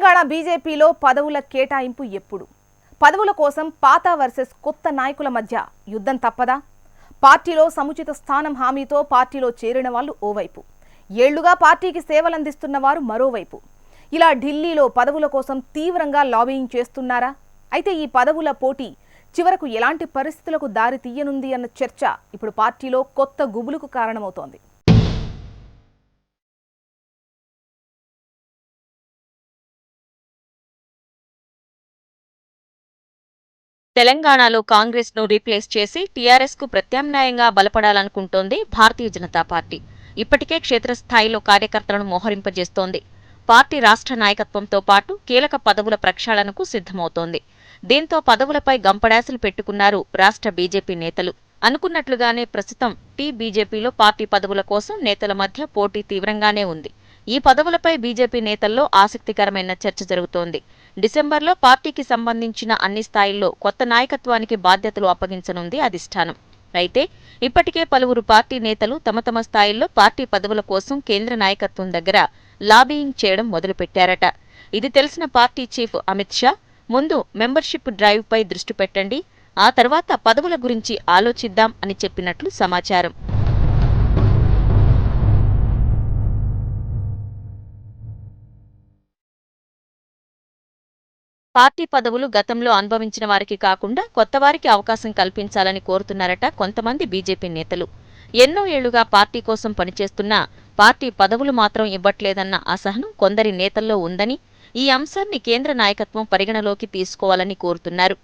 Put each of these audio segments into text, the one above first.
తెలంగాణ బీజేపీలో పదవుల కేటాయింపు ఎప్పుడు? పదవుల కోసం పాత వర్సెస్ కొత్త నాయకుల మధ్య యుద్ధం తప్పదా? పార్టీలో సముచిత స్థానం హామీతో పార్టీలో చేరిన వాళ్ళు ఓవైపు. ఏళ్ళుగా పార్టీకి సేవలందిస్తున్న వారు మరోవైపు. ఇలా ఢిల్లీలో పదవుల కోసం తీవ్రంగా లాబియింగ్ చేస్తున్నారా? అయితే ఈ పదవుల పోటీ చివరకు ఎలాంటి పరిస్థితులకు దారి తీయనుంది అన్న చర్చ ఇప్పుడు పార్టీలో కొత్త గుబులుకు కారణమవుతోంది. తెలంగాణలో కాంగ్రెస్ను రీప్లేస్ చేసి టీఆర్ఎస్కు ప్రత్యామ్నాయంగా బలపడాలనుకుంటోంది భారతీయ జనతా పార్టీ. ఇప్పటికే క్షేత్రస్థాయిలో కార్యకర్తలను మోహరింపజేస్తోంది. పార్టీ రాష్ట్ర నాయకత్వంతో పాటు కీలక పదవుల ప్రక్షాళనకు సిద్ధమవుతోంది. దీంతో పదవులపై గంపడాసులు పెట్టుకున్నారు రాష్ట్ర బీజేపీ నేతలు. అనుకున్నట్లుగానే ప్రస్తుతం టీ బీజేపీలో పార్టీ పదవుల కోసం నేతల మధ్య పోటీ తీవ్రంగానే ఉంది. ఈ పదవులపై బీజేపీ నేతల్లో ఆసక్తికరమైన చర్చ జరుగుతోంది. డిసెంబర్లో పార్టీకి సంబంధించిన అన్ని స్థాయిల్లో కొత్త నాయకత్వానికి బాధ్యతలు అప్పగించనుంది అధిష్టానం. అయితే ఇప్పటికే పలువురు పార్టీ నేతలు తమ తమ స్థాయిల్లో పార్టీ పదవుల కోసం కేంద్ర నాయకత్వం దగ్గర లాబీయింగ్ చేయడం మొదలుపెట్టారట. ఇది తెలిసిన పార్టీ చీఫ్ అమిత్ షా ముందు మెంబర్షిప్ డ్రైవ్ పై దృష్టి పెట్టండి ఆ తర్వాత పదవుల గురించి ఆలోచిద్దాం అని చెప్పినట్లు సమాచారం. పార్టీ పదవులు గతంలో అనుభవించిన వారికి కాకుండా కొత్తవారికి అవకాశం కల్పించాలని కోరుతున్నారట కొంతమంది బీజేపీ నేతలు. ఎన్నో ఏళ్ళుగా పార్టీ కోసం పనిచేస్తున్నా పార్టీ పదవులు మాత్రం ఇవ్వట్లేదన్న అసహనం కొందరి నేతల్లో ఉందని ఈ అంశాన్ని కేంద్ర నాయకత్వం పరిగణలోకి తీసుకోవాలని కోరుతున్నారు.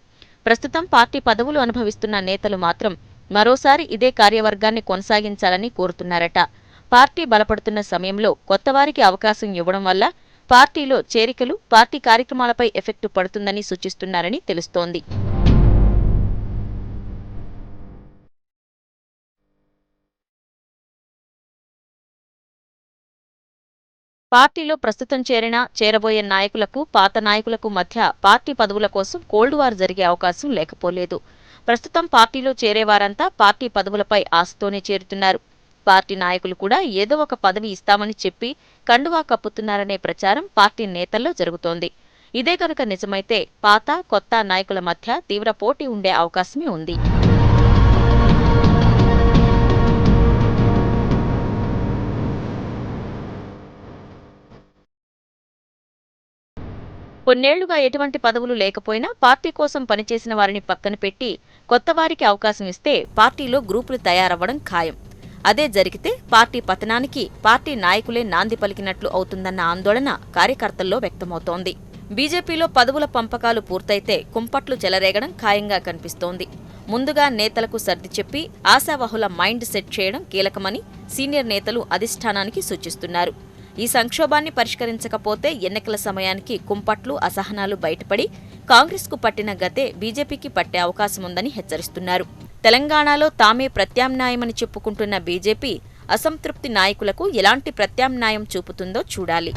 ప్రస్తుతం పార్టీ పదవులు అనుభవిస్తున్న నేతలు మాత్రం మరోసారి ఇదే కార్యవర్గాన్ని కొనసాగించాలని కోరుతున్నారట. పార్టీ బలపడుతున్న సమయంలో కొత్తవారికి అవకాశం ఇవ్వడం వల్ల పార్టీలో చేరికలు పార్టీ కార్యక్రమాలపై ఎఫెక్టు పడుతుందని సూచిస్తున్నారని తెలుస్తోంది. పార్టీలో ప్రస్తుతం చేరిన చేరబోయే నాయకులకు పాత నాయకులకు మధ్య పార్టీ పదవుల కోసం కోల్డ్ వార్ జరిగే అవకాశం లేకపోలేదు. ప్రస్తుతం పార్టీలో చేరేవారంతా పార్టీ పదవులపై ఆశతోనే చేరుతున్నారు. పార్టీ నాయకులు కూడా ఏదో ఒక పదవి ఇస్తామని చెప్పి కండువా కప్పుతున్నారనే ప్రచారం పార్టీ నేతల్లో జరుగుతోంది. ఇదే కనుక నిజమైతే పాత కొత్త నాయకుల మధ్య తీవ్ర పోటీ ఉండే అవకాశమే ఉంది. కొన్నేళ్ళుగా ఎటువంటి పదవులు లేకపోయినా పార్టీ కోసం పనిచేసిన వారిని పక్కన పెట్టి కొత్త వారికి అవకాశం ఇస్తే పార్టీలో గ్రూపులు తయారవ్వడం ఖాయం. అదే జరిగితే పార్టీ పతనానికి పార్టీ నాయకులే నాంది పలికినట్లు అవుతుందన్న ఆందోళన కార్యకర్తల్లో వ్యక్తమవుతోంది. బీజేపీలో పదవుల పంపకాలు పూర్తయితే కుంపట్లు చెలరేగడం ఖాయంగా కనిపిస్తోంది. ముందుగా నేతలకు సర్ది చెప్పి ఆశావహుల మైండ్ సెట్ చేయడం కీలకమని సీనియర్ నేతలు అధిష్టానానికి సూచిస్తున్నారు. ఈ సంక్షోభాన్ని పరిష్కరించకపోతే ఎన్నికల సమయానికి కుంపట్లు అసహనాలు బయటపడి కాంగ్రెస్కు పట్టిన గతే బీజేపీకి పట్టే అవకాశముందని హెచ్చరిస్తున్నారు. తెలంగాణలో తామే ప్రత్యామ్నాయమని చెప్పుకుంటున్న బీజేపీ అసంతృప్తి నాయకులకు ఎలాంటి ప్రత్యామ్నాయం చూపుతుందో చూడాలి.